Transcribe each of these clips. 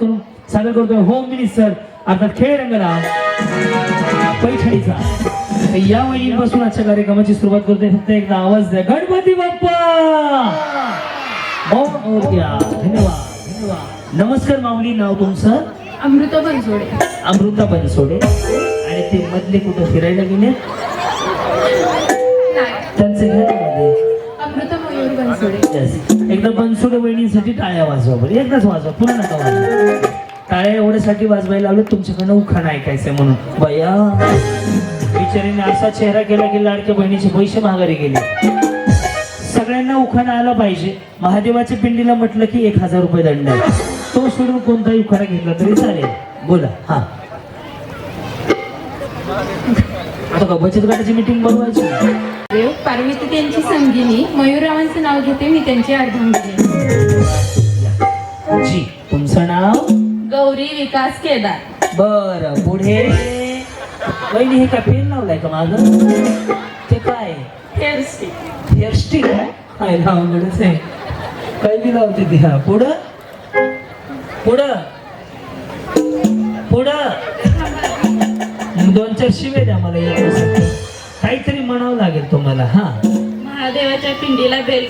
करून सादर करतोय होम मिनिस्टर अर्थात खेळ रंगला. पैठणीचा. या वहिनीपासून आजच्या कार्यक्रमाची सुरुवात करतोय फक्त एकदा आवाज द्या. गणपती बाप्पा. धन्यवाद धन्यवाद. नमस्कार माऊली. नाव तुमचं? अमृता बनसोडे. अमृता बनसोडे. आणि ते मधले कुठं फिरायला गेले? त्यांचे घरमध्ये अमृता मयूर बनसोडे. एकदा बनसोडे वहिनीसाठी टाळ्या वाजवा बरं. एकदाच वाजवा पुन्हा नका वाजवा. टाळ्या एवढ्यासाठी वाजवायला लावलं तुमच्याकडनं उखाण ऐकायचंय म्हणून. बया बिचारीने असा चेहरा केला की लाडक्या बहिणीचे पैसे माघारी गेले. सगळ्यांना उखाणा आला पाहिजे. महादेवाच्या पिंडीला म्हटलं की एक हजार रुपये दंड तो सोडून कोणताही उखाणा घेतला तरी चालेल. बोला हा. आता बचत गटाची मीटिंग बनवायची. देव पार्वती त्यांची संगिनी मयूररावांचं नाव घेते मी त्यांची अर्धांगिनी. जी तुमचं नाव? गौरी विकास केदार. बर पुढे? वहिनी हे काय पेन लावलाय का माग? ते काय? हेअरस्टिक हेअरस्टिक काय लावलंच आहे. काय बी लावते ते? हा पुढं? पुढं? पुढं? दोन चार शिवे द्या मला याच्यासाठी काहीतरी म्हणावं लागेल तुम्हाला हा. महादेवाच्या पिंडीला बेल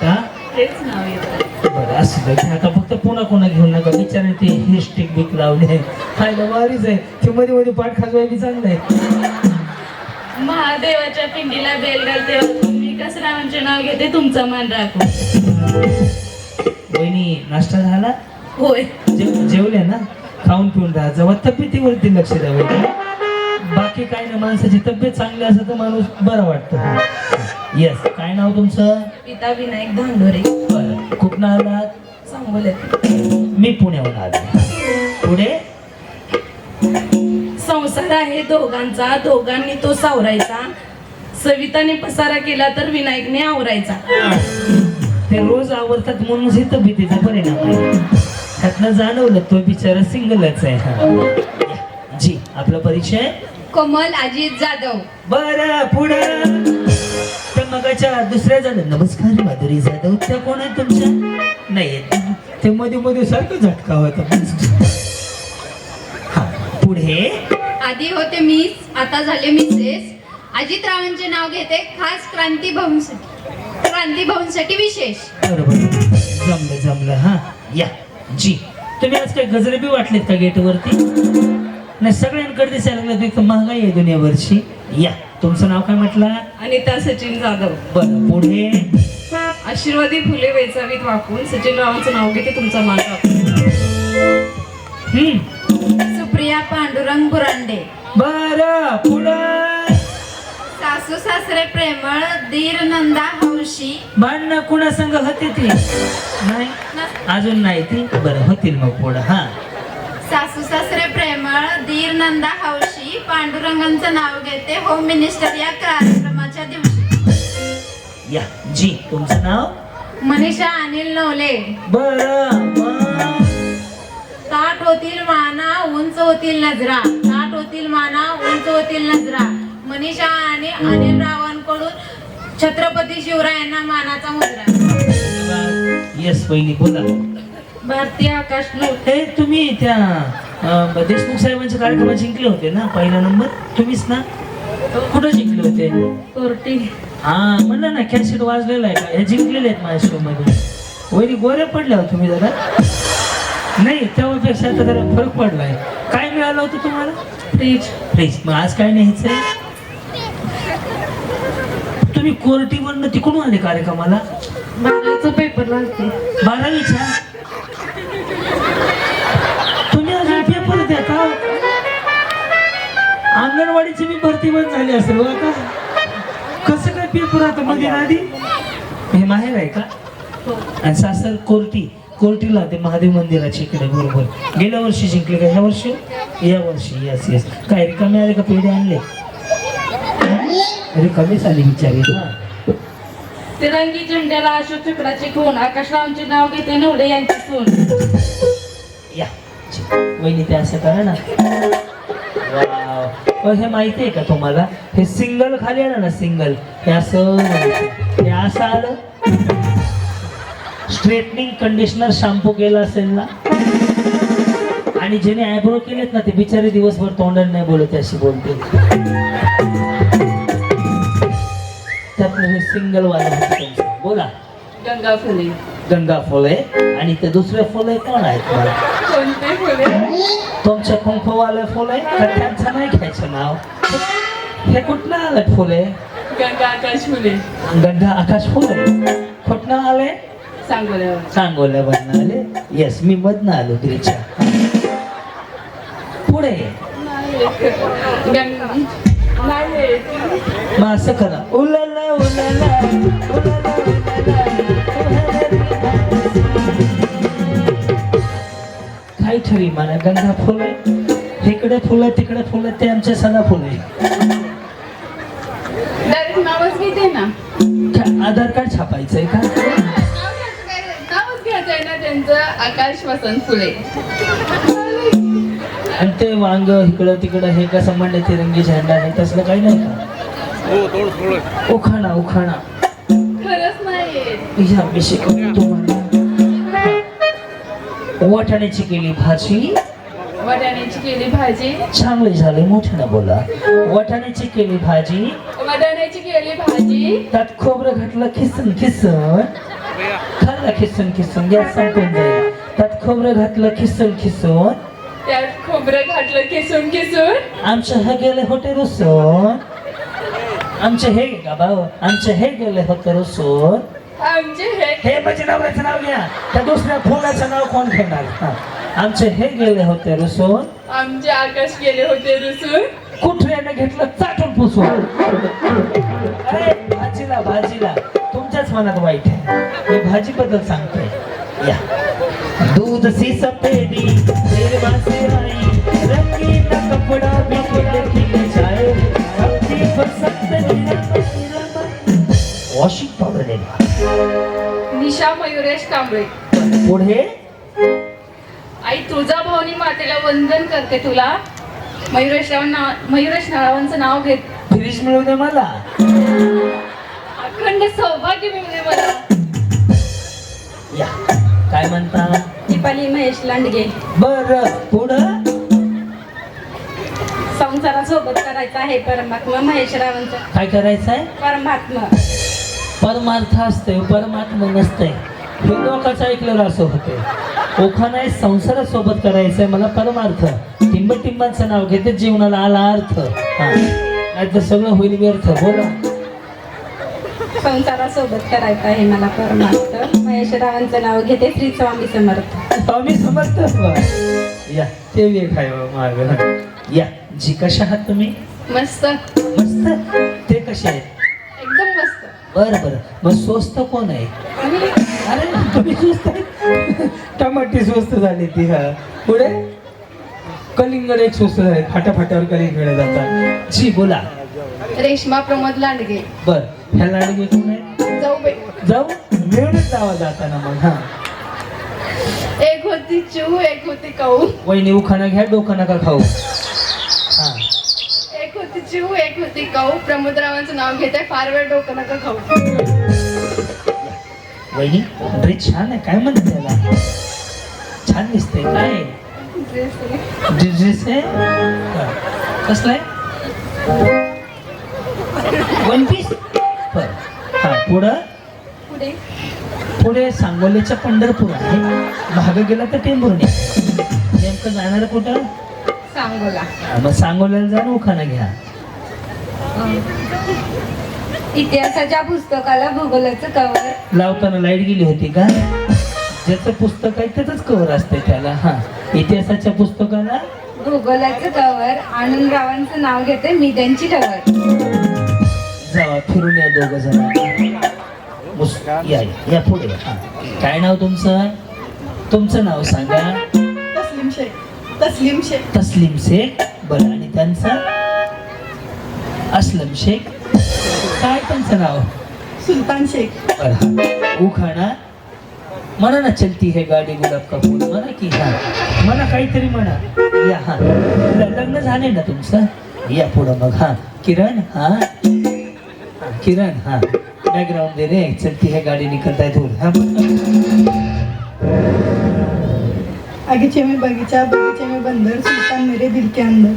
का तेच नाव येतं. बरं असं आता फक्त पुन्हा कोणा घेऊन नका. बिचारे ते हेअरस्टिक बिक लावले. खायला वारीच आहे. ते मध्ये मध्ये पाठ खाजवाय बी चांगलं आहे महादेवाच्या पिंडीला बेल घालते. मी कसरावांचे नाव घेते तुमचा मान राखू. वहिनी नाश्ता झाला? होय. जेव जेवले ना? खाऊन पिऊन राहा. जेव्हा तब्येतीवरती लक्ष द्यावं. बाकी काय नाही माणसाची तब्येत चांगली असेल तर माणूस बरं वाटतं. येस काय नाव तुमचं? पिता विनायक धांडोरे. बरं. कुठनं आलात? सांगोल्यात. मी पुण्याहून आलो. पुढे? संसार आहे दोघांचा. दोघांनी तो सावरायचा. सविताने पसारा केला तर विनायकने आवरायचा. ते रोज आवडतात म्हणून हे तब्येतीचा परिणाम त्यातनं जाणवलं तो बिचारा सिंगलच आहे हा. जी आपला परिचय? कोमल अजित जाधव. बर पुढं. मगाच्या दुसऱ्या जण नमस्कार माधुरी जाधव. त्या कोण आहे तुमच्या? नाही ते मध्ये मध्ये सारखं झटका होता. हा पुढे. आधी होते मीच आता झाले मिसेस. अजितरावांचे नाव घेते खास क्रांती भाऊंसाठी क्रांती भाऊंसाठी विशेष. बरोबर. जमलं जमलं हा. या. जी. तुम्ही आज काय गजरे बी वाटलेत का गेटवरती? नाही सगळ्यांकडे दिसायला लागलं एक तर महागाई आहे दुनियावरची या. तुमचं नाव काय म्हटलं? अनिता सचिन जाधव. बरं पुढे? आशीर्वादी फुले वेचावीत वाकून. सचिन रावांचं नाव घेते तुमचा मान राखून. हम्म. सुप्रिया पांडुरंग बुरांडे बरं पुढं? सासू सासरे प्रेमळ दीर नंदा हौशी भांडणं कुणा संग होते ती? नाही? अजून नाही ती? बरं होतील मग पुढं हा. सासू सासरे प्रेमळ दीर नंदा हौशी पांडुरंगांचं नाव घेते होम मिनिस्टर या कार्यक्रमाच्या दिवशी. या जी तुमचं नाव? मनीषा अनिल नवले. बरं ताट होतील माना उंच होतील नजरा. ताट होतील माना उंच होतील नजरा. मनीषा आणि अनिल रावांकडून छत्रपती शिवरायांना मानाचा मुद्रा. येस पहिली बोला. भारतीय आकाश हे तुम्ही त्या अं, देशमुख साहेबांच्या कार्यक्रमात जिंकले होते ना पहिला नंबर? तुम्हीच ना? कुठं जिंकले होते? कोर्टी. हा म्हणलं ना कॅसेट वाजलेला आहे का? हे जिंकलेले आहेत माझ्या शो मध्ये वैरी गोऱ्या पडल्या हो तुम्ही जरा. नाही तेव्हापेक्षा आता जरा फरक पडलाय. काय मिळालं होतं तुम्हाला? फ्रीज प्लीज मग आज काय न्यायचंय? तुम्ही कोर्टीवरनं तिकडून आले कार्यक्रमाला. बारावीचा पेपर लागते. तुम्ही अजून पेपर का? अंगणवाडीची मी भरती पण झाली असेल का? कसं काय पेपर आता मध्ये आधी? हे माहेर आहे का? आणि सासर कोर्टी. कोर्टीला ते महादेव मंदिराच्या इकडे बरोबर. गेल्या वर्षी जिंकले का? ह्या वर्षी? या वर्षी येस येस काय रिकामे आले का? पेढे आणले. रिकामीच आली बिचारी. हा तिरंगी झेंड्याला अशोक चक्राची खून. आकाशरावचे नाव घेते नवले यांची सून. या. वहिनी ते असं करा ना. वाव. अ, हे माहिती आहे का तुम्हाला? हे सिंगल खाली आलं ना सिंगल. हे असं म्हणायचं. हे असं आलं. स्ट्रेटनिंग कंडिशनर शॅम्पू केला असेल ना? आणि ज्याने आयब्रो केलेत ना ते बिचारे दिवसभर तोंडाने नाही बोलत अशी बोलते सिंगल वाला. बोला. गंगा फुले. गंगा फुले. आणि ते दुसरे फुले कोण आहेत कोणते फुले? तुमचे कुंकूवाले फुले? त्यांचं नाही घ्यायचं नाव? हे कुठनं आलं फुले? गंगा आकाश फुले. गंगा आकाश फुले? कुठनं आले? सांगोल्यावर. सांगोल्यावरनं आले. येस मी मधनं आलो गिरीच्या पुढे. गंगा. मग असं करा. उलाला उलाला उलाला काय ठरी मला? गंगा फुले इकडे फुलं तिकडे फुलं ते आमचे सदा फुले नावच घेते ना. आधार कार्ड छापायचंय का? नावच घ्यायचंय ना त्यांचं आकाश वसंत फुले. आणि ते वांग इकडं तिकडं हे कसं म्हणलं तिरंगी झेंडा आहे तसलं काही नाही का? उखाणा उखाणा. या मी शिकवतो तुम्हाला. वाटाण्याची केली भाजी. वटाण्याची केली भाजी. चांगली झाली मोठ्यानं बोला. वाटाण्याची केली भाजी. वटाण्याची केली भाजी. त्यात खोबरं घातलं खिसून खिसून. खाल्लं खिसून खिसून. गॅस संपून जाईल. त्यात खोबरं घातलं खिसून खिसून. खोबरं घातलं किसून किसून. आमचं हे गेले होते रुसून. आमचे हे का भाऊ आमचे हे गेले होते रुसून. आमचे हे हे म्हणजे नवऱ्याचं नाव घ्या. त्या दुसऱ्या फुलाचं नाव कोण घेणार? हा. आमचे हे गेले होते रुसून. आमचे आकाश गेले होते रुसून. कुठल्याने घेतलं? चाटून पुसून. अरे भाजीला भाजीला. तुमच्याच मनात वाईट आहे. मी भाजी बद्दल सांगतोय. या. दूध सी सफेदी शेरवा से आई रंगीन कपड़ा भी खिले खिले जाए हल्दी बसंत वॉशिंग पावडर आहे निशा मयुरेश कांबळे. पुढे आई तुळजा भवानी मातेला वंदन करते तुला. मयुरेश राव नाव मयुरेश रावांचं नाव घेत फ्रीज मिळू दे मला. अखंड सौभाग्य मिळते मला. या. काय म्हणता? दीपाली महेश लांडगे. बर पुढं? संसारासोबत करायचा आहे परमात्मा महेश रावांचा. काय करायचं आहे? परमात्मा. परमार्थ असते परमात्मा नसते हे लोकांचं ऐकलेलं असं होते ओखाना संसारासोबत करायचंय मला परमार्थ. टिंब टिंबांचं नाव घेते जीवनाला आला अर्थ. हा. नाही तर सगळं होईल व्यर्थ. बोला. संसारासोबत करायचा आहे मला परमार्थ. महेश रावांचं नाव घेते श्री स्वामी समर्थ. स्वामी समर्थ. या ते बा माग या जी कशा आहात तुम्ही? मस्त. मस्त? ते कसे? आहेत एकदम मस्त. बर बर. मग स्वस्त कोण आहे? आणि अरे तुम्ही स्वस्त आहे? टमाटी स्वस्त झाली ती हा. पुढे? कलिंगड एक स्वस्त झाले. फाटाफाट्यावर कलिंगड जातात. जी बोला. रेश्मा प्रमोद लांडगे. बर. ह्या कोण आहे जाऊ बाई जाऊ? मिळूनच जावा जाताना मग हा. एक होती चू एक होती काऊ वहिनी उखाणा घ्या डोकं नका खाऊ. हा. एक होती चिऊ एक होती काऊ प्रमोदरावांचं नाव घेते फार वेळ डोकं नका खाऊ. वहिनी ड्रेस छान आहे काय म्हणते त्याला? छान दिसते काय? ड्रेस आहे. कसला आहे वन पीस बर. हा पुढं? पुढे. पुढे सांगोलीच्या पंढरपूर आहे. भाग गेला तर टेंभुर्णी. नेमकं जाणार कुठं? सांगोला. मग सांगोल्याला जाऊन उखाणा घ्या. इतिहासाच्या पुस्तकाला भूगोलाचं कवर लावताना लाइट गेली होती का? ज्याचं पुस्तक आहे त्याच कवर असते त्याला. हा इतिहासाच्या पुस्तकाला? भूगोलाचं कवर आनंदरावांचं नाव घेते मी त्यांची टवर जावा फिरून या दोघ जण या या पुढे. हा. काय नाव तुमचं? तुमचं नाव सांगा. तस्लीम शेख. तस्लीम शेख. तस्लीम शेख. बरं आणि त्यांचं? असलम शेख. काय त्यांचं नाव? सुलतान शेख. बरं. उखाणा. म्हणा ना चलती है गाडी गुलाब का फूल म्हणा की हा. म्हणा काहीतरी म्हणा. या हा. लग्न झाले ना तुमचं? या पुढं मग हा. किरण हा, किरण हा. बॅकग्राऊंड दे चलती है गाडी निकलता है धूल हा. आगीचे में बगीचा बगीचे में बंदर सुल्तान मेरे दिल के अंदर.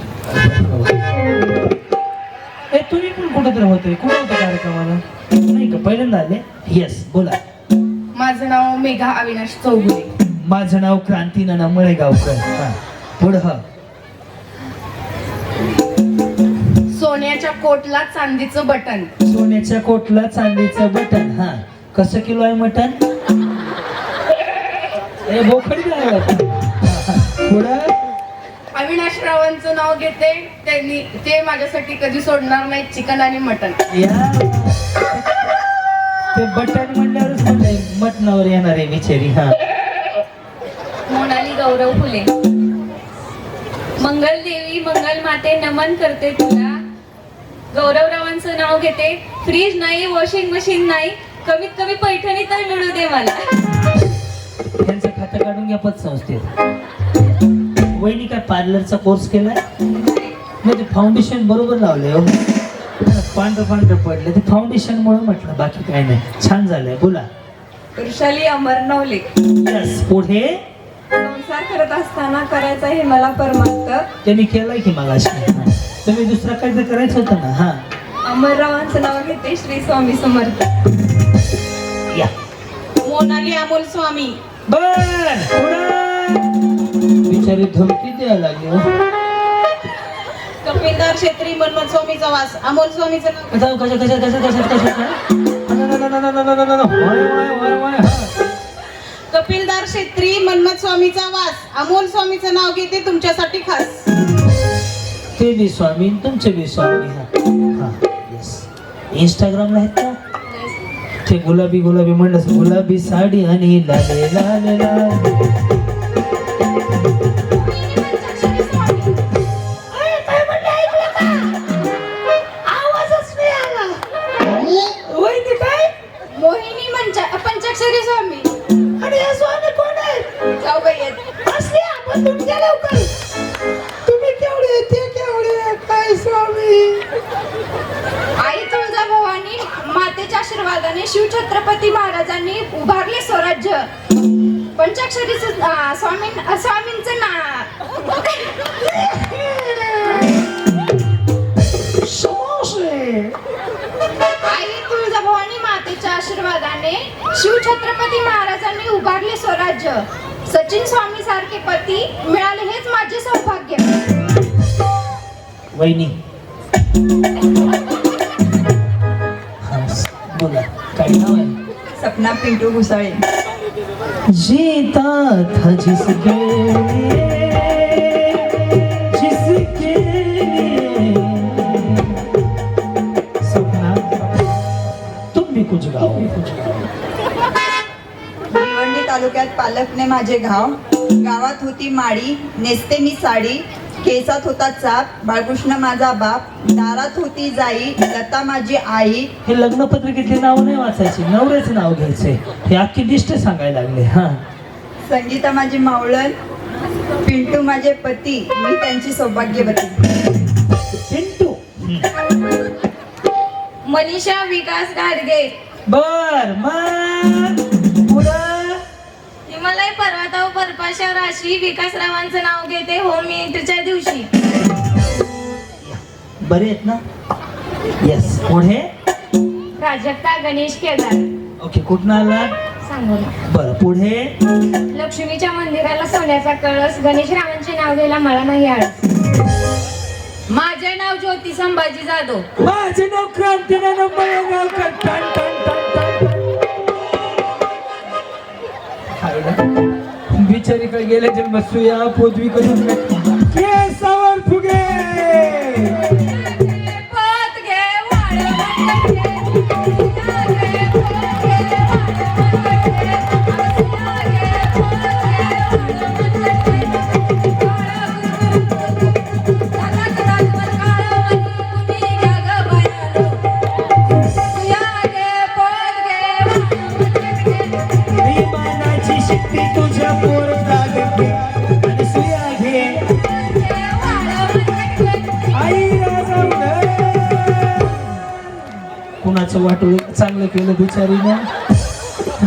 ए तुम्ही पण कुठं तर होते? कुठं होतं कार्यक्रमाला? नाही का? पहिल्यांदा आले? येस बोला. माझं नाव मेघा अविनाश चौगुले. माझं नाव क्रांती नाना मळेगावकर. हा. पुढं सोन्याच्या कोटला चांदीचं बटन. सोन्याच्या कोटला चांदीचं बटन हा. कसं किलो आहे मटन ए बोकडी काय आहे? पुढं? अविनाश रावांचं नाव घेते. त्यांनी ते माझ्यासाठी कधी सोडणार नाही चिकन आणि मटन या. ते बटन म्हणल्यावरच म्हणलंय मटणावर येणार आहे बिचारी हा. मोनाली गौरव फुले. मंगल देवी मंगल माते नमन करते तुला. गौरवरावांचं नाव घेते. फ्रीज नाही वॉशिंग मशीन नाही. कमीत कमी पैठणी तर मिळू दे मला. त्यांचं खातं काढून घ्या पतसंस्थेत. वहिनी काय पार्लरचा कोर्स केलाय? ते फाउंडेशन बरोबर लावलंय हो. पांढरं पांढरं पडलं ते फाउंडेशन मुळे म्हटलं बाकी काय नाही. छान झालंय. बोला. वृषाली अमरनवले. यस पुढे? संसार करत असताना करायचा हे मला परमार्थ. त्यांनी केलंय की मग तुम्ही दुसरा काहीतरी करायचं होतं ना? हा. अमररावांचं नाव घेते श्री स्वामी समर्थ. या. मोनाली अमोल स्वामी. बर. बिचारी धमकी द्यायला लागली हो. कपिलदार क्षेत्री मनमन स्वामीचा वास अमोल स्वामीचं नाव जाऊ कशा कशा कशा कशा कपिलदार क्षेत्री मनमत स्वामीचा वास. अमोल स्वामीचं नाव घेते तुमच्यासाठी खास. ते बी स्वामी तुमचे बी स्वामी हा. हा येस इंस्टाग्रामला आहेत का? ते गुलाबी गुलाबी म्हणलं गुलाबी साडी आणि लाले लाल लाल. छत्रपती महाराजांनी उभारले स्वराज्य. पंचाक्षरी स्वामी स्वामींच स्वामींचं ना आई तुळजाभवानी मातेच्या आशीर्वादाने शिवछत्रपती महाराजांनी उभारले स्वराज्य. सचिन स्वामी सारखे पती मिळाले हेच माझे सौभाग्य. वहिनी. बोला. काय नाव आहे सपना पिंटू घुसाळे जीता था जिसके लिए जिसके लिए। सपना तुम भी कुछ गाओ। कुछ गाओ. भिवंडी तालुक्यात पालकने माझे गाव. गावात होती माडी नेसते मी साडी. केसात होता चाप बाळकृष्ण माझा बाप दारात होती जाई लता माझी आई. हे लग्न पत्रिकेतले नाव नाही वाचायचे नवऱ्याचे नाव घ्यायचे. हे अख्खी लिस्ट सांगायला लागले हा. संगीता माझी मावळण पिंटू माझे पती मी त्यांची सौभाग्यवती. पिंटू. मनीषा विकास गाडगे. बर मग? हिमालय पर्वतावर बर्फाच्या राशी विकासरावांचं नाव घेते होम एंट्रीच्या दिवशी. बरे आहेत ना? येस पुढे प्राजक्ता गणेश केदार. ओके कुठं आला सांगू बरं पुढे? लक्ष्मीच्या मंदिराला सोन्याचा कळस गणेश रावांचे नाव घ्यायला मला नाही आळस. माझे नाव ज्योती संभाजी जाधव. माझे नाव टन टन टन. लागला बिचारी बिचारीकडे गेले जन्म सुया पोदवी करून केसावर फुगे चांगलं केलं बिचारीनं.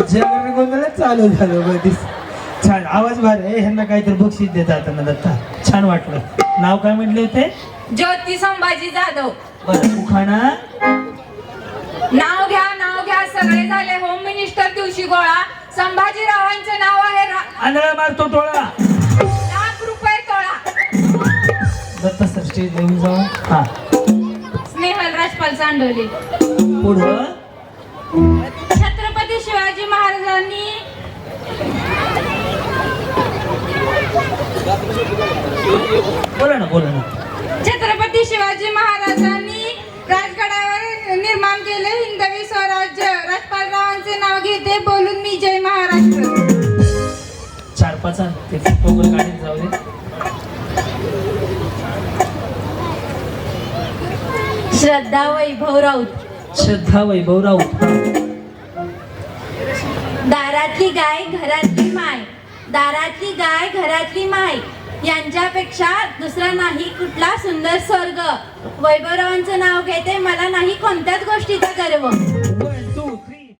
जगाने गोंधळच चालू झालं मधीच. छान आवाज भारी आहे. ह्यांना काहीतरी बक्षीस देता आता ना दत्ता. छान वाटलं. नाव काय म्हटले होते? ज्योती संभाजी जाधव. बरं उखाणा? नाव घ्या नाव घ्या. सगळे झाले. होम मिनिस्टर दिवशी गोळा. संभाजीरावांचे नाव आहे रा- आंधळा मारतो टोळा. लाख रुपये तोळा दत्ता सर स्टेज येऊन जाऊ हा. स्नेहल राजपाल चांडोली पुढं? बोला ना बोला ना. छत्रपती शिवाजी महाराजांनी राजगडावर निर्माण केले हिंदवी स्वराज्य. राजपालरावांचे नाव घेते बोलून मी जय महाराष्ट्र. चार पाच. ते काढीत जाऊ दे. श्रद्धा वैभव राऊत. श्रद्धा वैभव राऊत. दारातली गाय घरातली माय यांच्यापेक्षा दुसरा नाही कुठला सुंदर स्वर्ग. वैभवरावांचं नाव घेते मला नाही कोणत्याच गोष्टीचा गर्व.